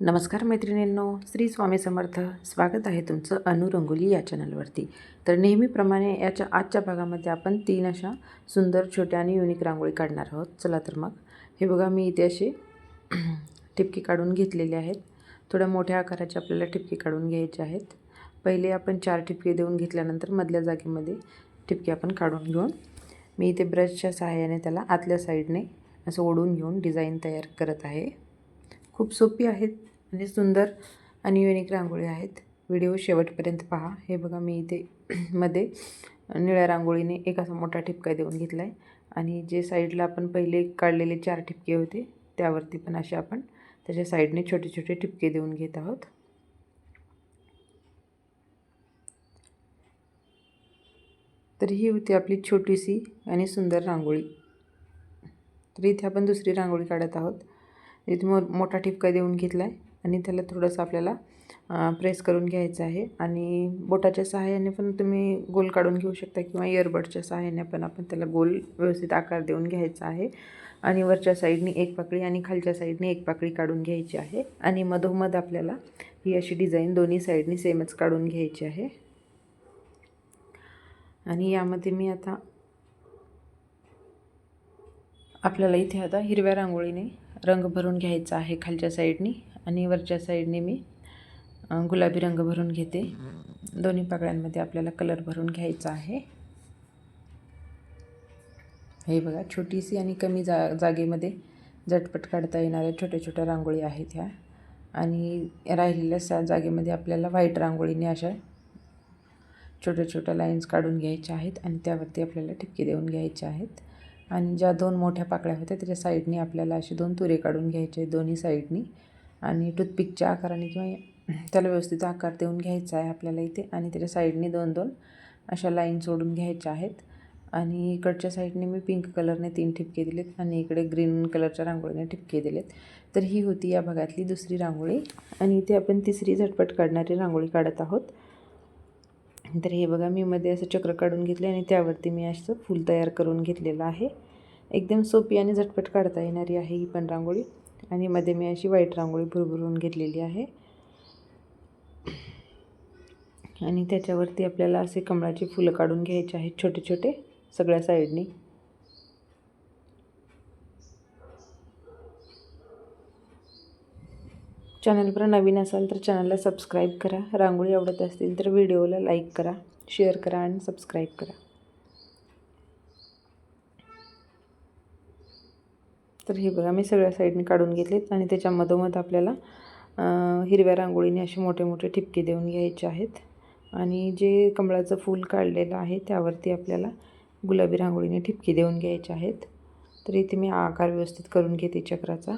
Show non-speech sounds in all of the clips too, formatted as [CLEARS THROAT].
नमस्कार मैत्रिणींनो श्री स्वामी समर्थ. स्वागत आहे तुमचं अनु रंगोली या चॅनलवरती. तर नेहमीप्रमाणे याच्या आजच्या भागामध्ये आपण तीन अशा सुंदर छोट्या आणि युनिक रांगोळी काढणार आहोत. चला तर मग. हे बघा मी इथे असे [CLEARS THROAT] ठिपके काढून घेतलेले आहेत. थोड्या मोठ्या आकाराचे आपल्याला ठिपके काढून घ्यायचे आहेत. पहिले आपण चार ठिपके देऊन घेतल्यानंतर मधल्या जागेमध्ये ठिपके आपण काढून घेऊन मी इथे ब्रशच्या सहाय्याने त्याला आतल्या साईडने असं ओढून घेऊन डिझाईन तयार करत आहे. खूप सोपी आहेत. आणि सुंदर आणि युनिक रांगोळी आहेत. व्हिडिओ शेवटपर्यंत पहा. हे बघा मी इथे [CLEARS THROAT] मध्ये निळ्या रांगोळीने एक असा मोठा ठिपका देऊन घेतला आहे आणि जे साईडला आपण पहिले काढलेले चार ठिपके होते त्यावरती पण असे आपण त्याच्या साईडने छोटे छोटे ठिपके देऊन घेत आहोत. तर ही होती आपली छोटीशी आणि सुंदर रांगोळी. तर इथे आपण दुसरी रांगोळी काढत आहोत. इथे मो मोठा ठिपका देऊन घेतला आहे आणि त्याला थोडंसं आपल्याला प्रेस करून घ्यायचं आहे. आणि बोटाच्या सहाय्याने पण तुम्ही गोल काढून घेऊ शकता किंवा इयरबडच्या सहाय्याने पण आपण त्याला गोल व्यवस्थित आकार देऊन घ्यायचा आहे. आणि वरच्या साईडनी एक पाकळी आणि खालच्या साईडने एक पाकळी काढून घ्यायची आहे. आणि मधोमध आपल्याला ही अशी डिझाईन दोन्ही साईडनी सेमच काढून घ्यायची आहे. आणि यामध्ये मी आता आपल्याला इथे आता हिरव्या रांगोळीने रंग भरून घ्यायचा आहे खालच्या साईडनी आणि वरच्या साईडने मी गुलाबी रंग भरून घेते. दोन्ही पाकळ्यांमध्ये आपल्याला कलर भरून घ्यायचा आहे. हे बघा छोटीशी आणि कमी जा जागेमध्ये झटपट काढता येणाऱ्या छोट्या छोट्या रांगोळी आहेत ह्या. आणि राहिलेल्या सा जागेमध्ये आपल्याला व्हाईट रांगोळीने अशा छोट्या छोट्या लाईन्स काढून घ्यायच्या आहेत आणि त्यावरती आपल्याला ठिपके देऊन घ्यायचे आहेत. आणि ज्या दोन मोठ्या पाकळ्या होत्या त्याच्या साईडने आपल्याला असे दोन तुरे काढून घ्यायचे आहेत दोन्ही साईडनी. आणि टूथपिकच्या आकाराने किंवा त्याला व्यवस्थित आकार देऊन घ्यायचा आहे आपल्याला इथे. आणि त्याच्या साईडने दोन दोन अशा लाईन सोडून घ्यायच्या आहेत. आणि इकडच्या साईडने मी पिंक कलरने तीन ठिपके दिलेत आणि इकडे ग्रीन कलरच्या रांगोळीने ठिपके दिलेत. तर ही होती या भागातली दुसरी रांगोळी. आणि इथे आपण तिसरी झटपट काढणारी रांगोळी काढत आहोत. तर हे बघा मी मध्ये असं चक्र काढून घेतले आणि त्यावरती मी असं फूल तयार करून घेतलेलं आहे. एकदम सोपी आणि झटपट काढता येणारी आहे ही पण रांगोळी. आणि मध्ये मी अशी व्हाईट रांगोळी भुरभुरून घेतलेली आहे. आणि त्याच्यावरती आपल्याला असे कमळाचे फुलं काढून घ्यायचे आहेत छोटे छोटे सगळ्या साईडनी. चॅनलवर नवीन असाल तर चॅनलला सबस्क्राईब करा. रांगोळी आवडत असतील तर व्हिडिओला लाईक करा शेअर करा आणि सबस्क्राईब करा. तर हे बघा मी सगळ्या साईडने काढून घेतलेत आणि त्याच्या मधोमध आपल्याला हिरव्या रांगोळीने असे मोठे मोठे ठिपके देऊन घ्यायचे आहेत. आणि जे कमळाचं फूल काढलेलं आहे त्यावरती आपल्याला गुलाबी रांगोळीने ठिपके देऊन घ्यायचे आहेत. तर इथे मी आकार व्यवस्थित करून घेते चक्राचा.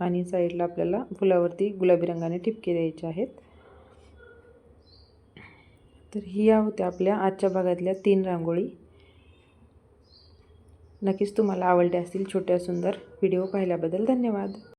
आणि साईडला आपल्याला फुलावरती गुलाबी रंगाने ठिपके द्यायचे आहेत. तर ही या होत्या आपल्या आजच्या भागातल्या तीन रांगोळी. नक्कीच तुम्हाला आवडले असतील छोट्या सुंदर व्हिडिओ पाहिल्याबद्दल धन्यवाद.